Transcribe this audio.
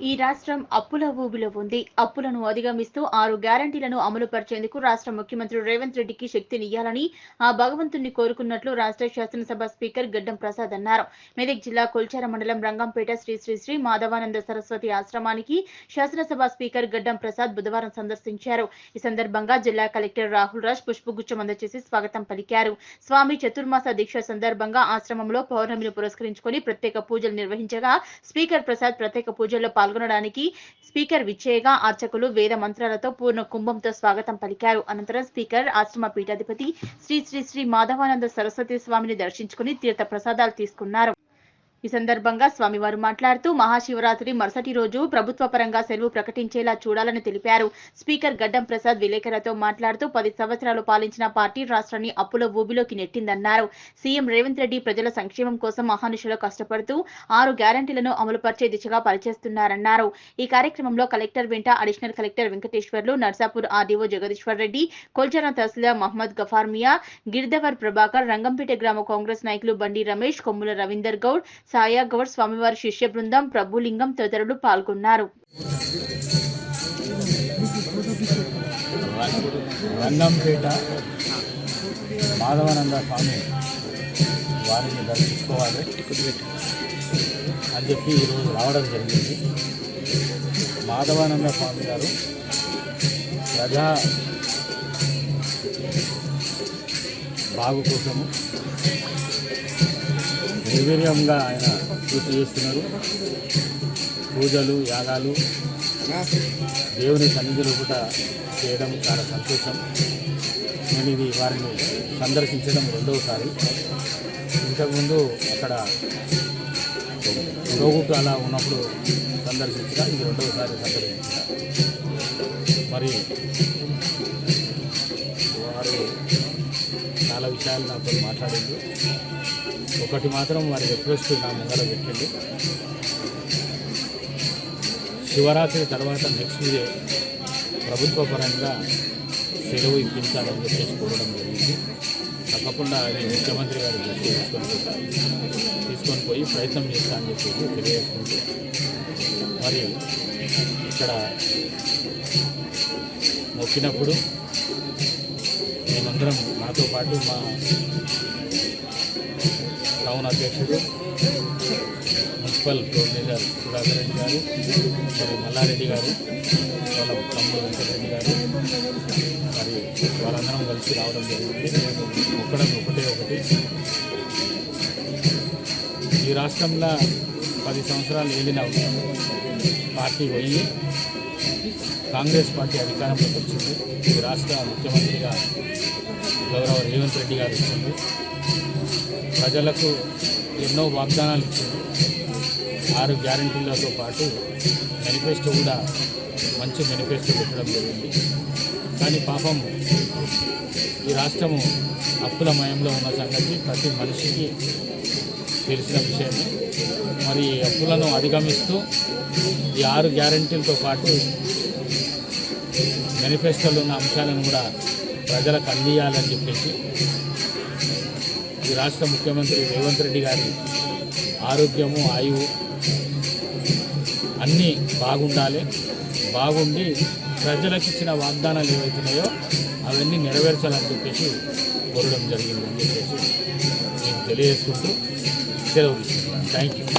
ఈ రాష్ట్రం అప్పుల ఊబిలో ఉంది. అప్పులను అధిగమిస్తూ ఆరు గ్యారంటీలను అమలు పరిచేందుకు రాష్ట్ర ముఖ్యమంత్రి రేవంత్ రెడ్డికి శక్తినియ్యాలని ఆ భగవంతుణ్ణి కోరుకున్నట్లు రాష్ట్ర శాసనసభ స్పీకర్ గడ్డం ప్రసాద్ అన్నారు. మెదక్ జిల్లా కొల్చార మండలం రంగంపేట శ్రీ శ్రీ శ్రీ మాధవానంద సరస్వతి ఆశ్రమానికి శాసనసభ స్పీకర్ గడ్డం ప్రసాద్ బుధవారం సందర్శించారు. ఈ సందర్భంగా జిల్లా కలెక్టర్ రాహుల్ రాజ్ పుష్పగుచ్చం అందజేసి స్వాగతం పలికారు. స్వామి చతుర్మాస దీక్ష సందర్భంగా ఆశ్రమంలో పౌర్ణమిని పురస్కరించుకొని ప్రత్యేక పూజలు నిర్వహించగా స్పీకర్ ప్రసాద్ ప్రత్యేక పూజల్లో పాల్గొనడానికి స్పీకర్ విచ్చేయగా అర్చకులు వేద మంత్రాలతో పూర్ణ కుంభంతో స్వాగతం పలికారు. అనంతరం స్పీకర్ ఆశ్రమ పీఠాధిపతి శ్రీ శ్రీ శ్రీ మాధవానంద సరస్వతి స్వామిని దర్శించుకుని తీర్థ ప్రసాదాలు తీసుకున్నారు. ఈ సందర్భంగా స్వామివారు మాట్లాడుతూ మహాశివరాత్రి మరుసటి రోజు ప్రభుత్వ పరంగా సెలవు ప్రకటించేలా చూడాలని తెలిపారు. స్పీకర్ గడ్డం ప్రసాద్ విలేకరులతో మాట్లాడుతూ పది సంవత్సరాలు పాలించిన పార్టీ రాష్ట్రాన్ని అప్పుల ఊబిలోకి నెట్టిందన్నారు. సీఎం రేవంత్ రెడ్డి ప్రజల సంక్షేమం కోసం మహానుషులు కష్టపడుతూ ఆరు గ్యారంటీలను అమలుపరిచే దిశగా పనిచేస్తున్నారన్నారు. ఈ కార్యక్రమంలో కలెక్టర్ వెంట additional collector Venkateswarlu Narsapur RDO Jagadishwar Reddy కొల్చన tahsildar Mohammed Gafar Miya girdawar Prabhakar Rangampet గ్రామ కాంగ్రెస్ నాయకులు బండి రమేష్ కొమ్ముల రవీందర్ గౌడ్ సాయా గౌడ్ స్వామివారి శిష్య బృందం ప్రభులింగం తదితరులు పాల్గొన్నారు. రంగంపేట మాధవానంద స్వామి వారిని దర్శించుకోవాలి. అని చెప్పి ఈరోజు రావడం జరిగింది. మాధవానంద స్వామి గారు ప్రజా బాగు కోసము నిర్వీర్యంగా ఆయన పూజ చేస్తున్నారు. పూజలు యాగాలు దేవుని సన్నిధిలో కూడా చేయడం చాలా సంతోషం. నేను ఇది వారిని సందర్శించడం రెండవసారి ఇంతకుముందు అక్కడ రోగుకు అలా ఉన్నప్పుడు సందర్శించిన ఇది రెండవసారి సందర్శించిన. మరి వారు చాలా విషయాలు నాతో మాట్లాడింది ఒకటి మాత్రం వారి రిక్వెస్ట్ నా ముందర పెట్టింది శివరాత్రి తర్వాత నెక్స్ట్ డే ప్రభుత్వ పరంగా సెలవు ఇప్పించాలని చెప్పేసి కోరడం జరిగింది. తప్పకుండా అది ముఖ్యమంత్రి గారు తీసుకొని తీసుకొని పోయి ప్రయత్నం చేస్తా అని చెప్పేసి తెలియజేసుకుంటే మరి ఇక్కడ మొక్కినప్పుడు మేమందరం నాతో పాటు మా మున్సిపల్ కోఆర్డినేటర్ సుధాకర్ రెడ్డి గారు మరి మల్లారెడ్డి గారు వాళ్ళ తమ్ముడు వెంకటరెడ్డి గారు మరి వారందరం కలిసి రావడం జరిగింది. ఒక్కడం ఒకటే ఒకటి. ఈ రాష్ట్రంలో పది సంవత్సరాలు ఏలిన పార్టీ పోయి కాంగ్రెస్ పార్టీ అధికారంలోకి వచ్చింది. ఈ రాష్ట్ర ముఖ్యమంత్రిగా గౌరవ రేవంత్ రెడ్డి గారు ఇచ్చింది ప్రజలకు ఎన్నో వాగ్దానాలు ఇచ్చింది. ఆరు గ్యారంటీలతో పాటు మేనిఫెస్టో కూడా మంచి మేనిఫెస్టో పెట్టడం జరిగింది. కానీ పాపం ఈ రాష్ట్రము అప్పుల మయంలో ఉన్న సంగతి ప్రతి మనిషికి తెలిసిన విషయమే మరి ఈ అప్పులను అధిగమిస్తూ ఈ ఆరు గ్యారంటీలతో పాటు మేనిఫెస్టోలో ఉన్న అంశాలను కూడా ప్రజలకు అందియాలని చెప్పేసి ఈ రాష్ట్ర ముఖ్యమంత్రి రేవంత్ రెడ్డి గారి ఆరోగ్యము ఆయువు అన్నీ బాగుండాలి. బాగుండి ప్రజలకు ఇచ్చిన వాగ్దానాలు ఏవైతున్నాయో అవన్నీ నెరవేర్చాలని చెప్పేసి కోరడం జరిగిందని చెప్పేసి నేను తెలియజేసుకుంటూ సెలవు థ్యాంక్ యూ